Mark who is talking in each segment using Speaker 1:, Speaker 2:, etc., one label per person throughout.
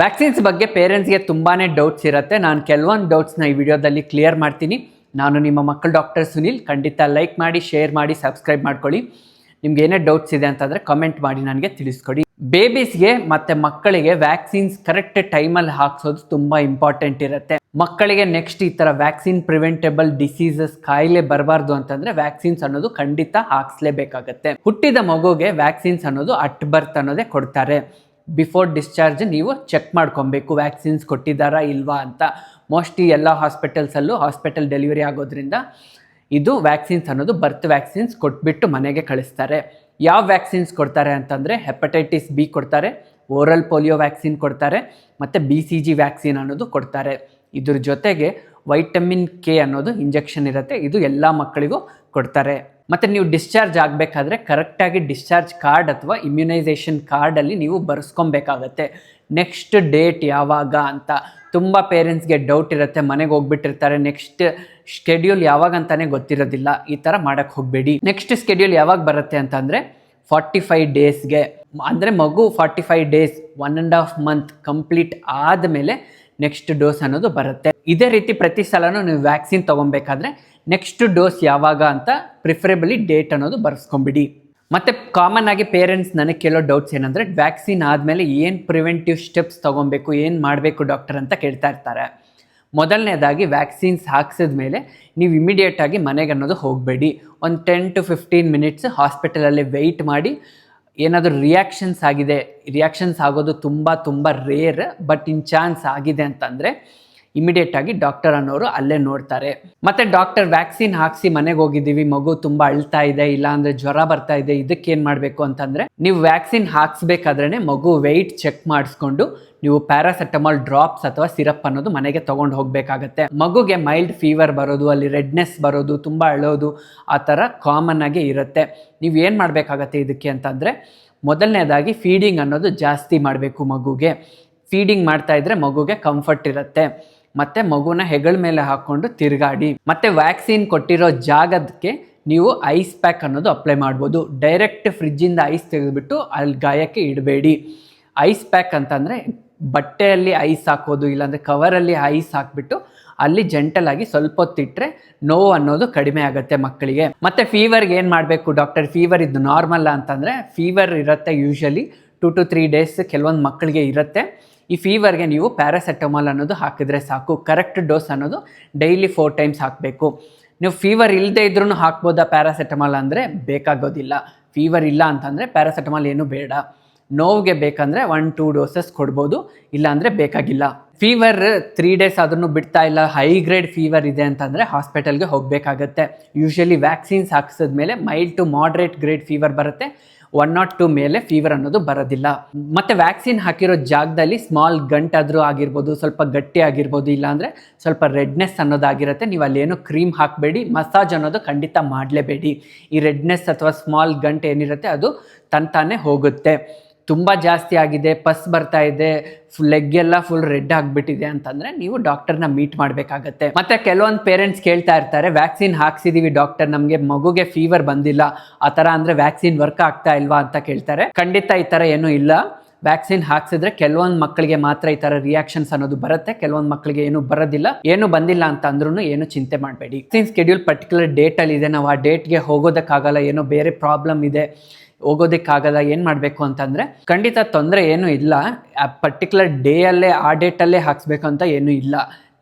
Speaker 1: Vaccines ಬಗ್ಗೆ ಪೇರೆಂಟ್ಸ್ಗೆ ತುಂಬಾ doubts ಇರುತ್ತೆ. ನಾನು ಕೆಲವೊಂದು ಡೌಟ್ಸ್ನ ಈ ವಿಡಿಯೋದಲ್ಲಿ ಕ್ಲಿಯರ್ ಮಾಡ್ತೀನಿ. ನಾನು ನಿಮ್ಮ ಮಕ್ಕಳು ಡಾಕ್ಟರ್ ಸುನಿಲ್. ಖಂಡಿತ ಲೈಕ್ ಮಾಡಿ ಶೇರ್ ಮಾಡಿ ಸಬ್ಸ್ಕ್ರೈಬ್ ಮಾಡ್ಕೊಳ್ಳಿ. ನಿಮ್ಗೆ ಏನೇ ಡೌಟ್ಸ್ ಇದೆ ಅಂತಂದರೆ ಕಮೆಂಟ್ ಮಾಡಿ ನನಗೆ ತಿಳಿಸ್ಕೊಡಿ. ಬೇಬೀಸ್ಗೆ ಮತ್ತು ಮಕ್ಕಳಿಗೆ ವ್ಯಾಕ್ಸಿನ್ಸ್ ಕರೆಕ್ಟ್ ಟೈಮಲ್ಲಿ ಹಾಕ್ಸೋದು ತುಂಬ ಇಂಪಾರ್ಟೆಂಟ್ ಇರುತ್ತೆ. ಮಕ್ಕಳಿಗೆ ನೆಕ್ಸ್ಟ್ ಈ ಥರ ವ್ಯಾಕ್ಸಿನ್ ಪ್ರಿವೆಂಟೇಬಲ್ ಡಿಸೀಸಸ್ ಕಾಯಿಲೆ ಬರಬಾರ್ದು ಅಂತಂದರೆ ವ್ಯಾಕ್ಸಿನ್ಸ್ ಅನ್ನೋದು ಖಂಡಿತ ಹಾಕ್ಸ್ಲೇಬೇಕಾಗತ್ತೆ. ಹುಟ್ಟಿದ ಮಗುಗೆ ವ್ಯಾಕ್ಸಿನ್ಸ್ ಅನ್ನೋದು ಅಟ್ ಬರ್ತ್ ಅನ್ನೋದೇ ಕೊಡ್ತಾರೆ. ಬಿಫೋರ್ ಡಿಸ್ಚಾರ್ಜ್ ನೀವು ಚೆಕ್ ಮಾಡ್ಕೊಬೇಕು ವ್ಯಾಕ್ಸಿನ್ಸ್ ಕೊಟ್ಟಿದ್ದಾರಾ ಇಲ್ವಾ ಅಂತ. ಮೋಸ್ಟ್ಲಿ ಎಲ್ಲ ಹಾಸ್ಪಿಟಲ್ಸಲ್ಲೂ ಹಾಸ್ಪಿಟಲ್ ಡೆಲಿವರಿ ಆಗೋದ್ರಿಂದ ಇದು ವ್ಯಾಕ್ಸಿನ್ಸ್ ಅನ್ನೋದು ಬರ್ತ್ ವ್ಯಾಕ್ಸಿನ್ಸ್ ಕೊಟ್ಬಿಟ್ಟು ಮನೆಗೆ ಕಳಿಸ್ತಾರೆ. ಯಾವ ವ್ಯಾಕ್ಸಿನ್ಸ್ ಕೊಡ್ತಾರೆ ಅಂತಂದರೆ ಹೆಪಟೈಟಿಸ್ ಬಿ ಕೊಡ್ತಾರೆ ಓರಲ್ ಪೋಲಿಯೋ ವ್ಯಾಕ್ಸಿನ್ ಕೊಡ್ತಾರೆ, ಮತ್ತು ಬಿ ಸಿ ಜಿ ವ್ಯಾಕ್ಸಿನ್ ಅನ್ನೋದು ಕೊಡ್ತಾರೆ. ಇದ್ರ ಜೊತೆಗೆ ವೈಟಮಿನ್ ಕೆ ಅನ್ನೋದು ಇಂಜೆಕ್ಷನ್ ಇರುತ್ತೆ, ಇದು ಎಲ್ಲ ಮಕ್ಕಳಿಗೂ ಕೊಡ್ತಾರೆ. ಮತ್ತು ನೀವು ಡಿಸ್ಚಾರ್ಜ್ ಆಗಬೇಕಾದ್ರೆ ಕರೆಕ್ಟಾಗಿ ಡಿಸ್ಚಾರ್ಜ್ ಕಾರ್ಡ್ ಅಥವಾ ಇಮ್ಯುನೈಸೇಷನ್ ಕಾರ್ಡಲ್ಲಿ ನೀವು ಬರೆಸ್ಕೊಬೇಕಾಗತ್ತೆ. ನೆಕ್ಸ್ಟ್ ಡೇಟ್ ಯಾವಾಗ ಅಂತ. ತುಂಬ ಪೇರೆಂಟ್ಸ್ಗೆ ಡೌಟ್ ಇರುತ್ತೆ, ಮನೆಗೆ ಹೋಗ್ಬಿಟ್ಟಿರ್ತಾರೆ. ನೆಕ್ಸ್ಟ್ ಶೆಡ್ಯೂಲ್ ಯಾವಾಗ ಅಂತಲೇ ಗೊತ್ತಿರೋದಿಲ್ಲ. ಈ ಥರ ಮಾಡೋಕ್ಕೆ ಹೋಗಬೇಡಿ. ನೆಕ್ಸ್ಟ್ ಸ್ಕೆಡ್ಯೂಲ್ ಯಾವಾಗ ಬರುತ್ತೆ ಅಂತಂದರೆ ಫಾರ್ಟಿ ಫೈವ್ ಡೇಸ್ಗೆ ಅಂದರೆ ಮಗು forty five days one and half month complete ಆದಮೇಲೆ ನೆಕ್ಸ್ಟ್ ಡೋಸ್ ಅನ್ನೋದು ಬರುತ್ತೆ. ಇದೇ ರೀತಿ ಪ್ರತಿ ಸಲನೂ ನೀವು ವ್ಯಾಕ್ಸಿನ್ ತೊಗೊಬೇಕಾದ್ರೆ ನೆಕ್ಸ್ಟ್ ಡೋಸ್ ಯಾವಾಗ ಅಂತ ಪ್ರಿಫರೇಬಲಿ ಡೇಟ್ ಅನ್ನೋದು ಬರ್ಸ್ಕೊಂಬಿಡಿ. ಮತ್ತು ಕಾಮನ್ ಆಗಿ ಪೇರೆಂಟ್ಸ್ ನನಗೆ ಕೇಳೋ ಡೌಟ್ಸ್ ಏನಂದರೆ ವ್ಯಾಕ್ಸಿನ್ ಆದಮೇಲೆ ಏನು ಪ್ರಿವೆಂಟಿವ್ ಸ್ಟೆಪ್ಸ್ ತೊಗೊಬೇಕು, ಏನು ಮಾಡಬೇಕು ಡಾಕ್ಟರ್ ಅಂತ ಕೇಳ್ತಾ ಇರ್ತಾರೆ. ಮೊದಲನೇದಾಗಿ ವ್ಯಾಕ್ಸಿನ್ಸ್ ಹಾಕ್ಸಿದ ಮೇಲೆ ನೀವು ಇಮಿಡಿಯೇಟಾಗಿ ಮನೆಗೆ ಅನ್ನೋದು ಹೋಗಬೇಡಿ. ಒಂದು ಟೆನ್ ಟು ಫಿಫ್ಟೀನ್ ಮಿನಿಟ್ಸ್ ಹಾಸ್ಪಿಟಲಲ್ಲಿ ವೆಯ್ಟ್ ಮಾಡಿ. ಏನಾದರೂ ರಿಯಾಕ್ಷನ್ಸ್ ಆಗಿದೆ ರಿಯಾಕ್ಷನ್ಸ್ ಆಗೋದು ತುಂಬ ತುಂಬ ರೇರ್ ಬಟ್ ಇನ್ ಚಾನ್ಸ್ ಆಗಿದೆ ಅಂತಂದರೆ ಇಮಿಡಿಯೇಟ್ ಆಗಿ ಡಾಕ್ಟರ್ ಅನ್ನೋರು ಅಲ್ಲೇ ನೋಡ್ತಾರೆ. ಮತ್ತೆ ಡಾಕ್ಟರ್ ವ್ಯಾಕ್ಸಿನ್ ಹಾಕ್ಸಿ ಮನೆಗೆ ಹೋಗಿದ್ದೀವಿ, ಮಗು ತುಂಬಾ ಅಳ್ತಾ ಇದೆ ಇಲ್ಲ ಅಂದ್ರೆ ಜ್ವರ ಬರ್ತಾ ಇದೆ, ಇದಕ್ಕೆ ಏನ್ ಮಾಡಬೇಕು ಅಂತಂದ್ರೆ ನೀವು ವ್ಯಾಕ್ಸಿನ್ ಹಾಕ್ಸ್ಬೇಕಾದ್ರೆ ಮಗು ವೆಯ್ಟ್ ಚೆಕ್ ಮಾಡಿಸ್ಕೊಂಡು ನೀವು ಪ್ಯಾರಾಸೆಟಮಾಲ್ ಡ್ರಾಪ್ಸ್ ಅಥವಾ ಸಿರಪ್ ಅನ್ನೋದು ಮನೆಗೆ ತಗೊಂಡು ಹೋಗ್ಬೇಕಾಗತ್ತೆ. ಮಗುಗೆ ಮೈಲ್ಡ್ ಫೀವರ್ ಬರೋದು, ಅಲ್ಲಿ ರೆಡ್ನೆಸ್ ಬರೋದು, ತುಂಬಾ ಅಳೋದು, ಆ ಥರ ಕಾಮನ್ ಆಗಿ ಇರುತ್ತೆ. ನೀವು ಏನು ಮಾಡಬೇಕಾಗತ್ತೆ ಇದಕ್ಕೆ ಅಂತಂದರೆ ಮೊದಲನೇದಾಗಿ ಫೀಡಿಂಗ್ ಅನ್ನೋದು ಜಾಸ್ತಿ ಮಾಡಬೇಕು ಮಗುಗೆ. ಫೀಡಿಂಗ್ ಮಾಡ್ತಾ ಇದ್ರೆ ಮಗುಗೆ ಕಂಫರ್ಟ್ ಇರುತ್ತೆ. ಮತ್ತೆ ಮಗುನ ಹೆಗಳ ಮೇಲೆ ಹಾಕೊಂಡು ತಿರುಗಾಡಿ, ಮತ್ತೆ ವ್ಯಾಕ್ಸಿನ್ ಕೊಟ್ಟಿರೋ ಜಾಗಕ್ಕೆ ನೀವು ಐಸ್ ಪ್ಯಾಕ್ ಅನ್ನೋದು ಅಪ್ಲೈ ಮಾಡ್ಬೋದು. ಡೈರೆಕ್ಟ್ ಫ್ರಿಜ್ಜಿಂದ ಐಸ್ ತೆಗೆದುಬಿಟ್ಟು ಅಲ್ಲಿ ಗಾಯಕ್ಕೆ ಇಡಬೇಡಿ. ಐಸ್ ಪ್ಯಾಕ್ ಅಂತಂದರೆ ಬಟ್ಟೆಯಲ್ಲಿ ಐಸ್ ಹಾಕೋದು, ಇಲ್ಲಾಂದರೆ ಕವರಲ್ಲಿ ಐಸ್ ಹಾಕ್ಬಿಟ್ಟು ಅಲ್ಲಿ ಜೆಂಟಲ್ ಆಗಿ ಸ್ವಲ್ಪ ಹೊತ್ತಿಟ್ರೆ ನೋವು ಅನ್ನೋದು ಕಡಿಮೆ ಆಗುತ್ತೆ ಮಕ್ಕಳಿಗೆ. ಮತ್ತೆ ಫೀವರ್ಗೆ ಏನು ಮಾಡಬೇಕು ಡಾಕ್ಟರ್ ಫೀವರ್ ಇದು ನಾರ್ಮಲ್ ಅಂತಂದರೆ ಫೀವರ್ ಇರುತ್ತೆ usually to two three days ಕೆಲವೊಂದು ಮಕ್ಕಳಿಗೆ ಇರುತ್ತೆ. ಈ ಫೀವರ್ಗೆ ನೀವು ಪ್ಯಾರಾಸೆಟಮಾಲ್ ಅನ್ನೋದು ಹಾಕಿದ್ರೆ ಸಾಕು. ಕರೆಕ್ಟ್ ಡೋಸ್ ಅನ್ನೋದು ಡೈಲಿ ಫೋರ್ ಟೈಮ್ಸ್ ಹಾಕಬೇಕು. ನೀವು ಫೀವರ್ ಇಲ್ಲದೆ ಇದ್ರೂ ಹಾಕ್ಬೋದಾ ಪ್ಯಾರಾಸೆಟಮಾಲ್ ಅಂದರೆ? ಬೇಕಾಗೋದಿಲ್ಲ. ಫೀವರ್ ಇಲ್ಲ ಅಂತಂದರೆ ಪ್ಯಾರಾಸೆಟಮಾಲ್ ಏನು ಬೇಡ. ನೋವಿಗೆ ಬೇಕಂದರೆ ಒನ್ ಟೂ ಡೋಸಸ್ ಕೊಡ್ಬೋದು. ಇಲ್ಲಾಂದರೆ ಬೇಕಾಗಿಲ್ಲ. ಫೀವರ್ ತ್ರೀ ಡೇಸ್ ಆದ್ರೂ ಬಿಡ್ತಾ ಇಲ್ಲ. ಹೈ ಗ್ರೇಡ್ ಫೀವರ್ ಇದೆ ಅಂತಂದರೆ ಹಾಸ್ಪಿಟಲ್ಗೆ ಹೋಗಬೇಕಾಗತ್ತೆ. Usually vaccines ಹಾಕ್ಸಿದ್ಮೇಲೆ mild to moderate grade fever ಬರುತ್ತೆ. ಒನ್ ನಾಟ್ ಟು ಮೇಲೆ ಫೀವರ್ ಅನ್ನೋದು ಬರೋದಿಲ್ಲ. ಮತ್ತೆ ವ್ಯಾಕ್ಸಿನ್ ಹಾಕಿರೋ ಜಾಗದಲ್ಲಿ ಸ್ಮಾಲ್ ಗಂಟಾದರೂ ಆಗಿರ್ಬೋದು, ಸ್ವಲ್ಪ ಗಟ್ಟಿ ಆಗಿರ್ಬೋದು, ಇಲ್ಲಾಂದರೆ ಸ್ವಲ್ಪ ರೆಡ್ನೆಸ್ ಅನ್ನೋದಾಗಿರುತ್ತೆ. ನೀವು ಅಲ್ಲೇನು ಕ್ರೀಮ್ ಹಾಕಬೇಡಿ ಮಸಾಜ್ ಅನ್ನೋದು ಖಂಡಿತ ಮಾಡಲೇಬೇಡಿ. ಈ ರೆಡ್ನೆಸ್ ಅಥವಾ ಸ್ಮಾಲ್ ಗಂಟೆ ಏನಿರುತ್ತೆ ಅದು ತಂತಾನೆ ಹೋಗುತ್ತೆ. ತುಂಬ ಜಾಸ್ತಿ ಆಗಿದೆ, ಪಸ್ ಬರ್ತಾ ಇದೆ ಫುಲ್ ಲೆಗ್ ಎಲ್ಲ ಫುಲ್ ರೆಡ್ ಆಗಿಬಿಟ್ಟಿದೆ ಅಂತಂದ್ರೆ ನೀವು ಡಾಕ್ಟರ್ನ ಮೀಟ್ ಮಾಡಬೇಕಾಗತ್ತೆ. ಮತ್ತೆ ಕೆಲವೊಂದು ಪೇರೆಂಟ್ಸ್ ಕೇಳ್ತಾ ಇರ್ತಾರೆ ವ್ಯಾಕ್ಸಿನ್ ಹಾಕ್ಸಿದೀವಿ ಡಾಕ್ಟರ್ ನಮಗೆ ಮಗುಗೆ ಫೀವರ್ ಬಂದಿಲ್ಲ, ಆ ಥರ ಅಂದರೆ ವ್ಯಾಕ್ಸಿನ್ ವರ್ಕ್ ಆಗ್ತಾ ಇಲ್ವಾ? ಅಂತ ಕೇಳ್ತಾರೆ. ಖಂಡಿತ ಈ ಥರ ಏನೂ ಇಲ್ಲ. ವ್ಯಾಕ್ಸಿನ್ ಹಾಕ್ಸಿದ್ರೆ ಕೆಲವೊಂದು ಮಕ್ಕಳಿಗೆ ಮಾತ್ರ ಈ ತರ ರಿಯಾಕ್ಷನ್ಸ್ ಅನ್ನೋದು ಬರುತ್ತೆ, ಕೆಲವೊಂದು ಮಕ್ಕಳಿಗೆ ಏನು ಬರೋದಿಲ್ಲ. ಏನು ಬಂದಿಲ್ಲ ಅಂತ ಅಂದ್ರೂ ಏನು ಚಿಂತೆ ಮಾಡಬೇಡಿ. ವ್ಯಾಕ್ಸಿನ್ ಸ್ಕೆಡ್ಯೂಲ್ ಪರ್ಟಿಕ್ಯುಲರ್ ಡೇಟಲ್ಲಿ ಇದೆ, ನಾವು ಆ ಡೇಟ್ಗೆ ಹೋಗೋದಕ್ಕಾಗಲ್ಲ, ಏನೋ ಬೇರೆ ಪ್ರಾಬ್ಲಮ್ ಇದೆ ಹೋಗೋದಕ್ಕಾಗಲ್ಲ, ಏನು ಮಾಡಬೇಕು ಅಂತಂದರೆ ಖಂಡಿತ ತೊಂದರೆ ಏನೂ ಇಲ್ಲ. ಆ ಪರ್ಟಿಕ್ಯುಲರ್ ಡೇಯಲ್ಲೇ ಆ ಡೇಟಲ್ಲೇ ಹಾಕ್ಸ್ಬೇಕು ಅಂತ ಏನೂ ಇಲ್ಲ.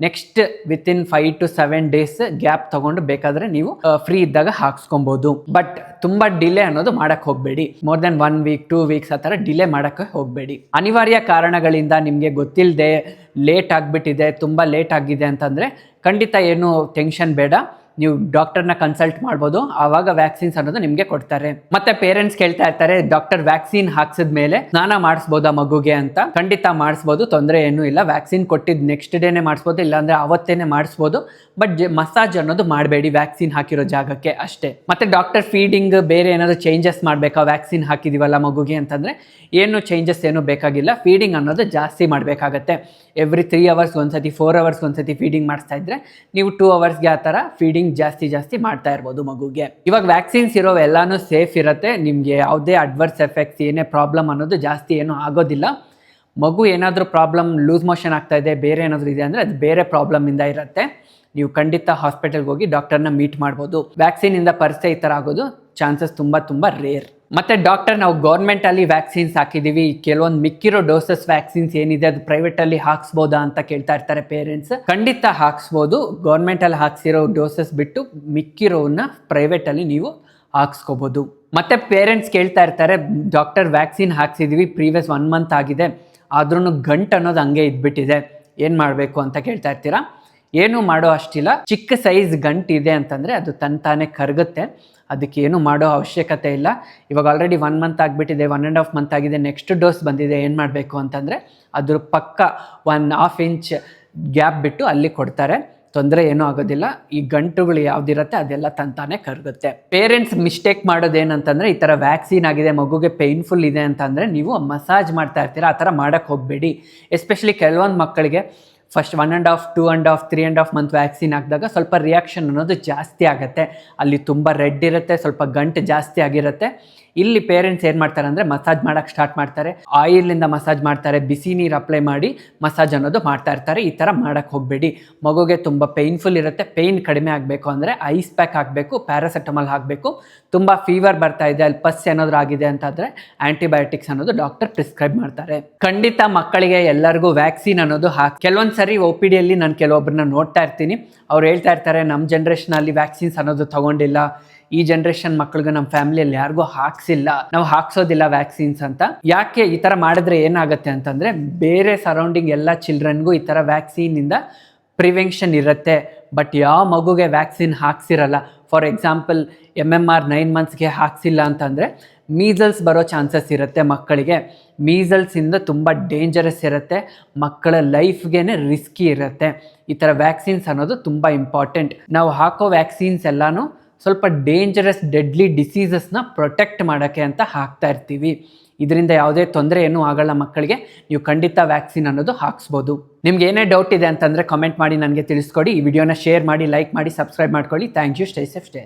Speaker 1: Next within five to seven days gap ತಗೊಂಡು ಬೇಕಾದ್ರೆ ನೀವು ಫ್ರೀ ಇದ್ದಾಗ ಹಾಕ್ಸ್ಕೊಬೋದು. ಬಟ್ ತುಂಬಾ ಡಿಲೇ ಅನ್ನೋದು ಮಾಡಕ್ ಹೋಗಬೇಡಿ. More than one week two weeks ಆ ಥರ ಡಿಲೇ ಮಾಡೋಕ್ಕೆ ಹೋಗಬೇಡಿ. ಅನಿವಾರ್ಯ ಕಾರಣಗಳಿಂದ ನಿಮಗೆ ಗೊತ್ತಿಲ್ಲದೆ ಲೇಟ್ ಆಗಿಬಿಟ್ಟಿದೆ, ತುಂಬ ಲೇಟ್ ಆಗಿದೆ ಅಂತಂದರೆ ಖಂಡಿತ ಏನು ಟೆನ್ಷನ್ ಬೇಡ. ನೀವು ಡಾಕ್ಟರ್ನ ಕನ್ಸಲ್ಟ್ ಮಾಡ್ಬೋದು. ಆವಾಗ ವ್ಯಾಕ್ಸಿನ್ಸ್ ಅನ್ನೋದು ನಿಮಗೆ ಕೊಡ್ತಾರೆ. ಮತ್ತೆ ಪೇರೆಂಟ್ಸ್ ಕೇಳ್ತಾ ಇರ್ತಾರೆ ಡಾಕ್ಟರ್ ವ್ಯಾಕ್ಸಿನ್ ಹಾಕ್ಸಿದ ಮೇಲೆ ಸ್ನಾನ ಮಾಡಿಸ್ಬೋದಾ ಮಗುಗೆ ಅಂತ? ಖಂಡಿತ ಮಾಡಿಸ್ಬೋದು, ತೊಂದರೆ ಏನೂ ಇಲ್ಲ. ವ್ಯಾಕ್ಸಿನ್ ಕೊಟ್ಟಿದ್ದ ನೆಕ್ಸ್ಟ್ ಡೇನೆ ಮಾಡಿಸ್ಬೋದು, ಇಲ್ಲಾಂದ್ರೆ ಅವತ್ತೇನೆ ಮಾಡಿಸ್ಬೋದು. ಬಟ್ ಮಸಾಜ್ ಅನ್ನೋದು ಮಾಡಬೇಡಿ ವ್ಯಾಕ್ಸಿನ್ ಹಾಕಿರೋ ಜಾಗಕ್ಕೆ ಅಷ್ಟೇ. ಮತ್ತೆ ಡಾಕ್ಟರ್ ಫೀಡಿಂಗ್ ಬೇರೆ ಏನಾದರೂ ಚೇಂಜಸ್ ಮಾಡಬೇಕಾ? ವ್ಯಾಕ್ಸಿನ್ ಹಾಕಿದೀವಲ್ಲ ಮಗುಗೆ ಅಂತಂದರೆ ಏನು ಚೇಂಜಸ್ ಏನು ಬೇಕಾಗಿಲ್ಲ. ಫೀಡಿಂಗ್ ಅನ್ನೋದು ಜಾಸ್ತಿ ಮಾಡಬೇಕಾಗತ್ತೆ. ಎವ್ರಿ ತ್ರೀ ಅವರ್ಸ್ ಒಂದ್ಸತಿ ಫೋರ್ ಅವರ್ಸ್ ಒಂದ್ಸತಿ ಫೀಡಿಂಗ್ ಮಾಡಿಸ್ತಾ ಇದ್ರೆ ನೀವು ಟೂ ಅವರ್ಸ್ಗೆ ಆ ಥರ ಫೀಡಿಂಗ್ ಜಾಸ್ತಿ ಜಾಸ್ತಿ ಮಾಡ್ತಾ ಇರ್ಬೋದು ಮಗುಗೆ. ಇವಾಗ ವ್ಯಾಕ್ಸಿನ್ಸ್ ಇರೋ ಎಲ್ಲಾನು ಸೇಫ್ ಇರುತ್ತೆ. ನಿಮಗೆ ಯಾವುದೇ ಅಡ್ವರ್ಸ್ ಎಫೆಕ್ಟ್ಸ್ ಏನೇ ಪ್ರಾಬ್ಲಮ್ ಅನ್ನೋದು ಜಾಸ್ತಿ ಏನೂ ಆಗೋದಿಲ್ಲ. ಮಗು ಏನಾದರೂ ಪ್ರಾಬ್ಲಮ್ ಲೂಸ್ ಮೋಷನ್ ಆಗ್ತಾ ಇದೆ, ಬೇರೆ ಏನಾದರೂ ಇದೆ ಅಂದರೆ ಅದು ಬೇರೆ ಪ್ರಾಬ್ಲಮಿಂದ ಇರುತ್ತೆ. ನೀವು ಖಂಡಿತ ಹಾಸ್ಪಿಟಲ್ಗೆ ಹೋಗಿ ಡಾಕ್ಟರ್ನ ಮೀಟ್ ಮಾಡ್ಬೋದು. ವ್ಯಾಕ್ಸಿನಿಂದ ಪರಿಸ್ಥಿತಿ ಈ ಥರ ಆಗೋದು ಚಾನ್ಸಸ್ ತುಂಬ ತುಂಬ ರೇರ್ ಮತ್ತು ಡಾಕ್ಟರ್ ನಾವು ಗೌರ್ಮೆಂಟಲ್ಲಿ ವ್ಯಾಕ್ಸಿನ್ಸ್ ಹಾಕಿದ್ದೀವಿ ಕೆಲವೊಂದು ಮಿಕ್ಕಿರೋ ಡೋಸಸ್ ವ್ಯಾಕ್ಸಿನ್ಸ್ ಏನಿದೆ ಅದು ಪ್ರೈವೇಟಲ್ಲಿ ಹಾಕ್ಸ್ಬೋದಾ ಅಂತ ಕೇಳ್ತಾ ಇರ್ತಾರೆ ಪೇರೆಂಟ್ಸ್ ಖಂಡಿತ ಹಾಕ್ಸ್ಬೋದು. ಗೌರ್ಮೆಂಟಲ್ಲಿ ಹಾಕ್ಸಿರೋ ಡೋಸಸ್ ಬಿಟ್ಟು ಮಿಕ್ಕಿರೋವನ್ನ ಪ್ರೈವೇಟಲ್ಲಿ ನೀವು ಹಾಕ್ಸ್ಕೋಬೋದು. ಮತ್ತೆ ಪೇರೆಂಟ್ಸ್ ಕೇಳ್ತಾ ಇರ್ತಾರೆ ಡಾಕ್ಟರ್ ವ್ಯಾಕ್ಸಿನ್ ಹಾಕ್ಸಿದ್ದೀವಿ ಪ್ರೀವಿಯಸ್ ಒನ್ ಮಂತ್ ಆಗಿದೆ. ಆದ್ರೂ ಗಂಟು ಅನ್ನೋದು ಹಂಗೆ ಇದ್ಬಿಟ್ಟಿದೆ. ಏನು ಮಾಡಬೇಕು ಅಂತ ಕೇಳ್ತಾ ಇರ್ತೀರಾ? ಏನು ಮಾಡೋ ಅಷ್ಟಿಲ್ಲ. ಚಿಕ್ಕ ಸೈಜ್ ಗಂಟು ಇದೆ ಅಂತಂದರೆ ಅದು ತಂತಾನೆ ಕರಗುತ್ತೆ. ಅದಕ್ಕೆ ಏನು ಮಾಡೋ ಅವಶ್ಯಕತೆ ಇಲ್ಲ. ಇವಾಗ ಆಲ್ರೆಡಿ ಒನ್ ಮಂತ್ ಆಗಿಬಿಟ್ಟಿದೆ ಒನ್ ಆ್ಯಂಡ್ ಹಾಫ್ ಮಂತ್ ಆಗಿದೆ ನೆಕ್ಸ್ಟ್ ಡೋಸ್ ಬಂದಿದೆ, ಏನು ಮಾಡಬೇಕು ಅಂತಂದರೆ ಅದ್ರ ಪಕ್ಕ ಒನ್ ಹಾಫ್ ಇಂಚ್ ಗ್ಯಾಪ್ ಬಿಟ್ಟು ಅಲ್ಲಿ ಕೊಡ್ತಾರೆ. ತೊಂದರೆ ಏನೂ ಆಗೋದಿಲ್ಲ. ಈ ಗಂಟುಗಳು ಯಾವ್ದಿರುತ್ತೆ ಅದೆಲ್ಲ ತಂತಾನೆ ಕರಗುತ್ತೆ. ಪೇರೆಂಟ್ಸ್ ಮಿಸ್ಟೇಕ್ ಮಾಡೋದೇನಂತಂದರೆ ಈ ಥರ ವ್ಯಾಕ್ಸಿನ್ ಆಗಿದೆ, ಮಗುಗೆ ಪೇಯ್ನ್ಫುಲ್ ಇದೆ ಅಂತಂದರೆ ನೀವು ಮಸಾಜ್ ಮಾಡ್ತಾ ಇರ್ತೀರಾ, ಆ ಥರ ಮಾಡೋಕ್ಕೆ ಹೋಗಬೇಡಿ. ಎಸ್ಪೆಷಲಿ ಕೆಲವೊಂದು ಮಕ್ಕಳಿಗೆ first one and half two and half three and half month vaccine ಹಾಕಿದಾಗ ಸ್ವಲ್ಪ ರಿಯಾಕ್ಷನ್ ಅನ್ನೋದು ಜಾಸ್ತಿ ಆಗುತ್ತೆ. ಅಲ್ಲಿ ತುಂಬ ರೆಡ್ ಇರುತ್ತೆ, ಸ್ವಲ್ಪ ಗಂಟು ಜಾಸ್ತಿ ಆಗಿರುತ್ತೆ. ಇಲ್ಲಿ ಪೇರೆಂಟ್ಸ್ ಏನು ಮಾಡ್ತಾರೆ ಅಂದರೆ ಮಸಾಜ್ ಮಾಡೋಕ್ಕೆ ಸ್ಟಾರ್ಟ್ ಮಾಡ್ತಾರೆ. ಆಯಿಲಿಂದ ಮಸಾಜ್ ಮಾಡ್ತಾರೆ, ಬಿಸಿ ನೀರು ಅಪ್ಲೈ ಮಾಡಿ ಮಸಾಜ್ ಅನ್ನೋದು ಮಾಡ್ತಾ ಇರ್ತಾರೆ. ಈ ಥರ ಮಾಡೋಕ್ಕೆ ಹೋಗಬೇಡಿ. ಮಗುಗೆ ತುಂಬ ಪೇಯ್ನ್ಫುಲ್ ಇರುತ್ತೆ. ಪೇಯ್ನ್ ಕಡಿಮೆ ಆಗಬೇಕು ಅಂದರೆ ಐಸ್ ಪ್ಯಾಕ್ ಹಾಕಬೇಕು ಪ್ಯಾರಾಸೆಟಮಾಲ್ ಹಾಕಬೇಕು. ತುಂಬ ಫೀವರ್ ಬರ್ತಾ ಇದೆ, ಅಲ್ಲಿ ಪಸ್ ಏನಾದರೂ ಆಗಿದೆ ಅಂತಂದರೆ ಆ್ಯಂಟಿಬಯೋಟಿಕ್ಸ್ ಅನ್ನೋದು ಡಾಕ್ಟರ್ ಪ್ರಿಸ್ಕ್ರೈಬ್ ಮಾಡ್ತಾರೆ. ಖಂಡಿತ ಮಕ್ಕಳಿಗೆ ಎಲ್ಲರಿಗೂ ವ್ಯಾಕ್ಸಿನ್ ಅನ್ನೋದು ಹಾಕಿ ಕೆಲವೊಂದು ಸರಿ ಒ ಪಿ ಡಿಯಲ್ಲಿ ನಾನು ಕೆಲವೊಬ್ಬರನ್ನ ನೋಡ್ತಾ ಇರ್ತೀನಿ. ಅವ್ರು ಹೇಳ್ತಾ ಇರ್ತಾರೆ ನಮ್ಮ ಜನ್ರೇಷನಲ್ಲಿ ವ್ಯಾಕ್ಸಿನ್ಸ್ ಅನ್ನೋದು ತಗೊಂಡಿಲ್ಲ. ಈ ಜನ್ರೇಷನ್ ಮಕ್ಳಿಗೆ ನಮ್ಮ ಫ್ಯಾಮಿಲಿಯಲ್ಲಿ ಯಾರಿಗೂ ಹಾಕ್ಸಿಲ್ಲ, ನಾವು ಹಾಕ್ಸೋದಿಲ್ಲ ವ್ಯಾಕ್ಸಿನ್ಸ್ ಅಂತ. ಯಾಕೆ ಈ ಥರ ಮಾಡಿದ್ರೆ ಏನಾಗುತ್ತೆ ಅಂತಂದರೆ, ಬೇರೆ ಸರೌಂಡಿಂಗ್ ಎಲ್ಲ ಚಿಲ್ಡ್ರನ್ಗೂ ಈ ಥರ ವ್ಯಾಕ್ಸಿನಿಂದ ಪ್ರಿವೆನ್ಷನ್ ಇರುತ್ತೆ. ಬಟ್ ಯಾವ ಮಗುಗೆ vaccine ಹಾಕ್ಸಿರಲ್ಲ for example M M R nine ಮಂತ್ಸ್ಗೆ ಹಾಕ್ಸಿಲ್ಲ ಅಂತಂದರೆ ಮೀಸಲ್ಸ್ ಬರೋ ಚಾನ್ಸಸ್ ಇರುತ್ತೆ ಮಕ್ಕಳಿಗೆ. ಮೀಸಲ್ಸಿಂದ ತುಂಬ ಡೇಂಜರಸ್ ಇರುತ್ತೆ, ಮಕ್ಕಳ ಲೈಫ್ಗೆ ರಿಸ್ಕಿ ಇರುತ್ತೆ. ಈ ಥರ ವ್ಯಾಕ್ಸಿನ್ಸ್ ಅನ್ನೋದು ತುಂಬ ಇಂಪಾರ್ಟೆಂಟ್ ನಾವು ಹಾಕೋ ವ್ಯಾಕ್ಸಿನ್ಸ್ ಎಲ್ಲನೂ ಸ್ವಲ್ಪ ಡೇಂಜರಸ್ ಡೆಡ್ಲಿ ಡಿಸೀಸಸ್ನ ಪ್ರೊಟೆಕ್ಟ್ ಮಾಡೋಕ್ಕೆ ಅಂತ ಹಾಕ್ತಾ ಇರ್ತೀವಿ. ಇದರಿಂದ ಯಾವುದೇ ತೊಂದರೆ ಏನೂ ಆಗಲ್ಲ ಮಕ್ಕಳಿಗೆ. ನೀವು ಖಂಡಿತ ವ್ಯಾಕ್ಸಿನ್ ಅನ್ನೋದು ಹಾಕ್ಸ್ಬೋದು. ನಿಮ್ಗೆ ಏನೇ ಡೌಟ್ ಇದೆ ಅಂತಂದರೆ ಕಮೆಂಟ್ ಮಾಡಿ ನನಗೆ ತಿಳಿಸ್ಕೊಡಿ. ಈ ವಿಡಿಯೋನ ಶೇರ್ ಮಾಡಿ ಲೈಕ್ ಮಾಡಿ ಸಬ್ಸ್ಕ್ರೈಬ್ ಮಾಡ್ಕೊಳ್ಳಿ. Thank you stay safe stay